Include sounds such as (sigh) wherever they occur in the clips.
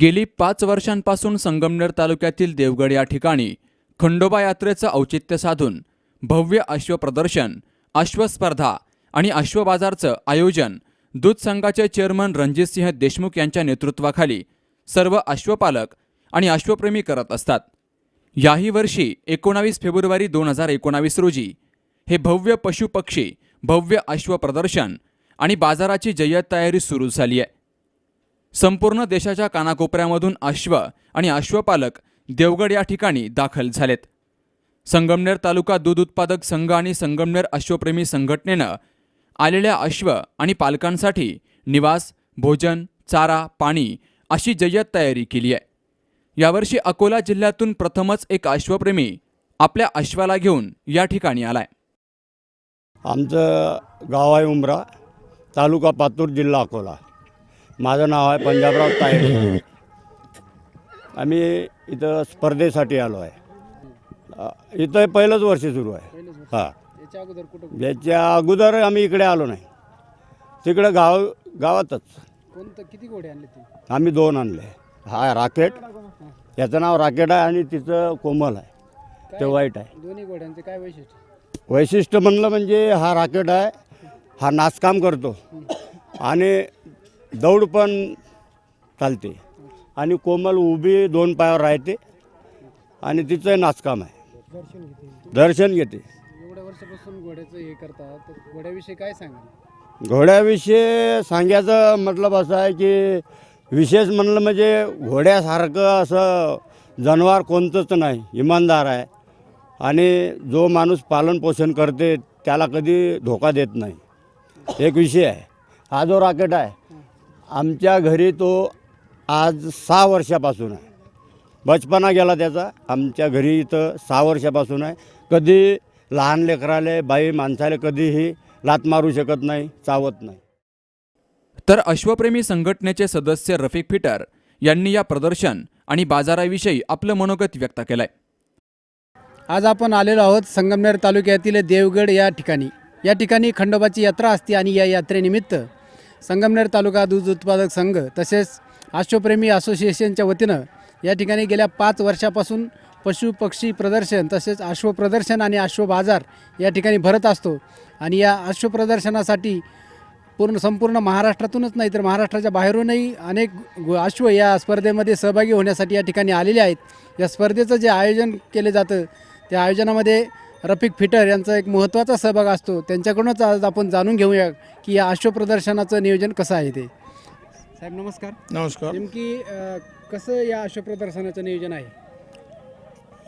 गेली पाच वर्षांपासून संगमनेर तालुक्यातील देवगड या ठिकाणी खंडोबा यात्रेचं औचित्य साधून भव्य अश्व प्रदर्शन अश्वस्पर्धा आणि अश्वबाजारचं आयोजन दूध संघाचे चेअरमन रणजितसिंह देशमुख यांच्या नेतृत्वाखाली सर्व अश्वपालक आणि अश्वप्रेमी करत असतात. याही वर्षी एकोणावीस फेब्रुवारी दोन हजार एकोणावीस रोजी हे भव्य पशुपक्षी भव्य अश्व प्रदर्शन आणि बाजाराची जय्यत तयारी सुरू झाली आहे. संपूर्ण देशाच्या कानाकोपऱ्यामधून अश्व आणि अश्वपालक देवगड या ठिकाणी दाखल झालेत. संगमनेर तालुका दूध उत्पादक संघ आणि संगमनेर अश्वप्रेमी संघटनेनं आलेल्या अश्व आणि पालकांसाठी निवास भोजन चारा पाणी अशी जय्यत तयारी केली आहे. यावर्षी अकोला जिल्ह्यातून प्रथमच एक अश्वप्रेमी आपल्या अश्वाला घेऊन या ठिकाणी आलाय. आमचं गाव आहे उमरा तालुका पातूर जिल्हा अकोला. माझं नाव आहे पंजाबराव तायडे (laughs) आम्ही इथं स्पर्धेसाठी आलो आहे. इथं पहिलंच वर्ष सुरू आहे. हां. याच्या अगोदर कुठं याच्या अगोदर आम्ही इकडे आलो नाही. तिकडं गाव गावातच. कोणतं किती घोडे आणले ते आम्ही दोन आणले. हा राकेट. याचं नाव राकेट आहे आणि तिचं कोमल आहे. ते वाईट आहे. दोन्ही घोड्यांचे काय वैशिष्ट्य? वैशिष्ट्य म्हणलं म्हणजे हा राकेट आहे. हा नाचकाम करतो. आणि दौड पण चालते. आणि कोमल उभी दोन पायावर राहते आणि तिचं नाचकाम आहे. दर्शन घेते. दर्शन घेते. एवढ्या वर्षापासून घोड्याचं हे करतात तर घोड्याविषयी काय सांगाल? घोड्याविषयी सांगायचं मतलब असं आहे की विशेष म्हणलं म्हणजे घोड्यासारखं असं जनावर कोणतंच नाही इमानदार आहे. आणि जो माणूस पालनपोषण करते त्याला कधी धोका देत नाही. एक विषय आहे. हा जो राकेट आहे आमच्या घरी तो आज सहा वर्षापासून आहे. बचपना गेला त्याचा. आमच्या घरी इथं सहा वर्षापासून आहे. कधी लहान लेकराले बाई माणसाला कधीही लात मारू शकत नाही चावत नाही. तर अश्वप्रेमी संघटनेचे सदस्य रफिक फिटर यांनी या प्रदर्शन आणि बाजाराविषयी आपलं मनोगत व्यक्त केलंय. आज आपण आलेलो आहोत संगमनेर तालुक्यातील देवगड या ठिकाणी. या ठिकाणी खंडोबाची यात्रा असते आणि या यात्रेनिमित्त संगमनेर तालुका दूध उत्पादक संघ तसेच अश्वप्रेमी असोसिएशनच्या वतीनं या ठिकाणी गेल्या पाच वर्षापासून पशु पक्षी प्रदर्शन तसेच अश्वप्रदर्शन आणि अश्व बाजार या ठिकाणी भरत असतो. आणि या अश्वप्रदर्शनासाठी पूर्ण संपूर्ण महाराष्ट्रातूनच नाही तर महाराष्ट्राच्या बाहेरूनही अनेक अश्व या स्पर्धेमध्ये सहभागी होण्यासाठी या ठिकाणी आलेले आहेत. या स्पर्धेचं जे आयोजन केले जातं त्या आयोजनामध्ये रफिक फिटर यांचा एक महत्त्वाचा सहभाग असतो. त्यांच्याकडूनच आज आपण जाणून घेऊया की या अश्व प्रदर्शनाचं नियोजन कसं आहे ते. साहेब नमस्कार. नमस्कार. नेमकी अ, कसं या अश्व प्रदर्शनाचं नियोजन आहे?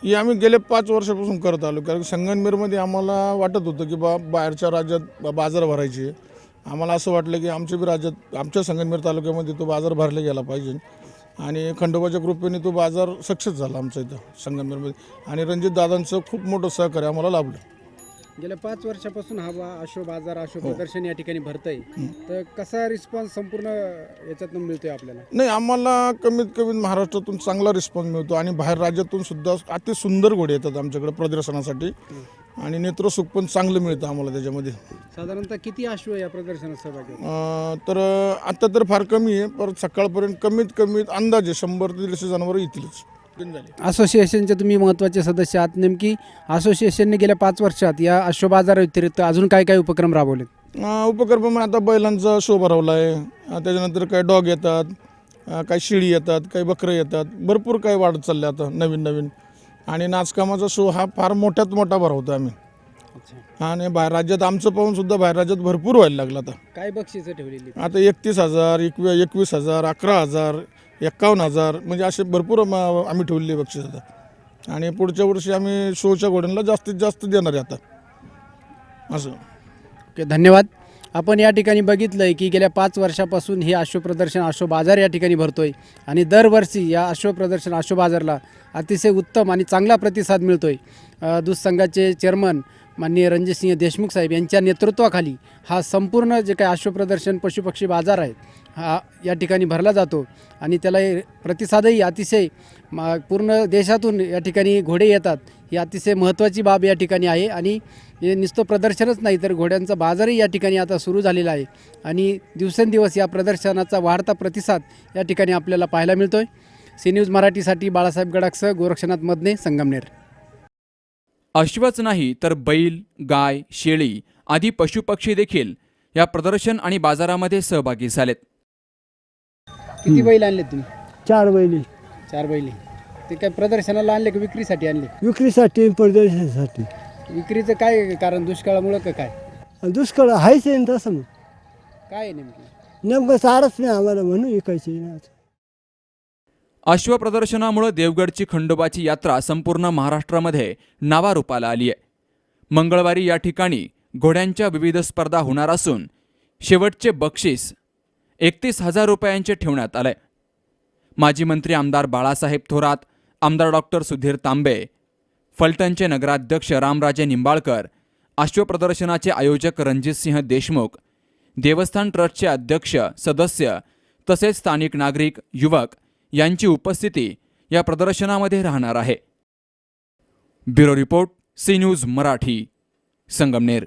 हे आम्ही गेले पाच वर्षापासून करत आलो. कारण संगमनेरमध्ये आम्हाला वाटत होतं की बा बाहेरच्या राज्यात बा- बाजार भरायचे. आम्हाला असं वाटलं की आमच्या बी राज्यात आमच्या संगमनेर तालुक्यामध्ये तो बाजार भरला गेला पाहिजे. आणि खंडोबाच्या कृपेने तो बाजार सक्सेस झाला आमच्या इथं संगमनेरमध्ये. आणि रणजित दादांचं खूप मोठं सहकार्य आम्हाला लाभलं. गेल्या पाच वर्षापासून हा बा अश्व बाजार अश्व प्रदर्शन या ठिकाणी भरतंय. तर कसा रिस्पॉन्स संपूर्ण याच्यातून मिळतोय आपल्याला? नाही आम्हाला कमीत कमी महाराष्ट्रातून चांगला रिस्पॉन्स मिळतो आणि बाहेर राज्यातून सुद्धा अति सुंदर घोडे येतात आमच्याकडे प्रदर्शनासाठी. आणि नेत्रसुख पण चांगलं मिळतं आम्हाला त्याच्यामध्ये. साधारणतः किती अश्व या प्रदर्शनात सहभागी? अं, तर आता तर फार कमी आहे परत सकाळपर्यंत कमीत कमीत अंदाजे शंभर ते दीडशे जनावरं येतीलच. झाले. असोसिएशनचे तुम्ही महत्त्वाचे सदस्य आहात नेमकी. असोसिएशनने गेल्या पाच वर्षात या अश्व बाजार व्यतिरिक्त अजून काय काय उपक्रम राबवले अं, उपक्रम म्हणून आता बैलांचा शो भरवला आहे अं, त्याच्यानंतर काही डॉग येतात. अं, काही शिळी येतात काही बकरं येतात. भरपूर काही वाढत चालले आता नवीन नवीन आणि नाचकामाचा शो हा फार मोठ्यात मोठा भरवतो आम्ही. आणि बाहेर राज्यात आमचं पाहून सुद्धा बाहेर राज्यात भरपूर व्हायला लागलं आता. काय बक्षिसं ठेवलेली? आता एकतीस हजार एकवी एकवीस हजार अकरा हजार एक्कावन्न हजार म्हणजे असे भरपूर आम- आम्ही ठेवलेले बक्षीस आता. आणि पुढच्या वर्षी आम्ही शोच्या घोड्यांना जास्तीत जास्त देणार आहे आता. असं. ओके धन्यवाद. आपण या ठिकाणी बघितलं आहे की गेल्या पाच वर्षापासून हे अश्वप्रदर्शन अश्व बाजार या ठिकाणी भरतोय. आणि दरवर्षी या अश्वप्रदर्शन अश्व बाजारला अतिशय उत्तम आणि चांगला प्रतिसाद मिळतोय. अ, दूध संघाचे चेअरमन माननीय रणजितसिंह देशमुख साहेब यांच्या नेतृत्वाखाली हा संपूर्ण जे काही अश्वप्रदर्शन पशुपक्षी बाजार आहे हा या ठिकाणी भरला जातो आणि त्याला प्रतिसादही अतिशय मा- पूर्ण देशातून या ठिकाणी घोडे येतात. ही अतिशय महत्त्वाची बाब या ठिकाणी आहे आणि हे नुसतं प्रदर्शनच नाही तर घोड्यांचा बाजारही या ठिकाणी आता सुरू झालेला आहे आणि दिवसेंदिवस या प्रदर्शनाचा वाढता प्रतिसाद या ठिकाणी आपल्याला पाहायला मिळतो आहे सी न्यूज मराठीसाठी बाळासाहेब गडाक्स गोरक्षनाथ मदने संगमनेर. अश्वच नाही तर बैल गाय शेळी आदी पशुपक्षी देखील या प्रदर्शन आणि बाजारामध्ये सहभागी झालेत. किती बैल आणले तुम्ही? चार बैली चार बैल ते काय प्रदर्शनाला आणले का विक्रीसाठी आणले? विक्रीसाठी प्रदर्शनासाठी. विक्रीचं काय कारण? दुष्काळामुळं का काय? आणि दुष्काळ आहेच आहे ना तसं मग. काय आहे नेमकं? नेमकं सारच नाही आम्हाला म्हणून विकायची नाही अश्वप्रदर्शनामुळे देवगडची खंडोबाची यात्रा संपूर्ण महाराष्ट्रामध्ये नावारूपाला आली आहे. मंगळवारी या ठिकाणी घोड्यांच्या विविध स्पर्धा होणार असून शेवटचे बक्षीस एकतीस हजार रुपयांचे ठेवण्यात आलंय. माजी मंत्री आमदार बाळासाहेब थोरात आमदार डॉक्टर सुधीर तांबे फलटणचे नगराध्यक्ष रामराजे निंबाळकर अश्वप्रदर्शनाचे आयोजक रणजितसिंह देशमुख देवस्थान ट्रस्टचे अध्यक्ष सदस्य तसेच स्थानिक नागरिक युवक यांची उपस्थिती या प्रदर्शनामध्ये राहणार आहे. Bureau report C news Marathi Sangamner.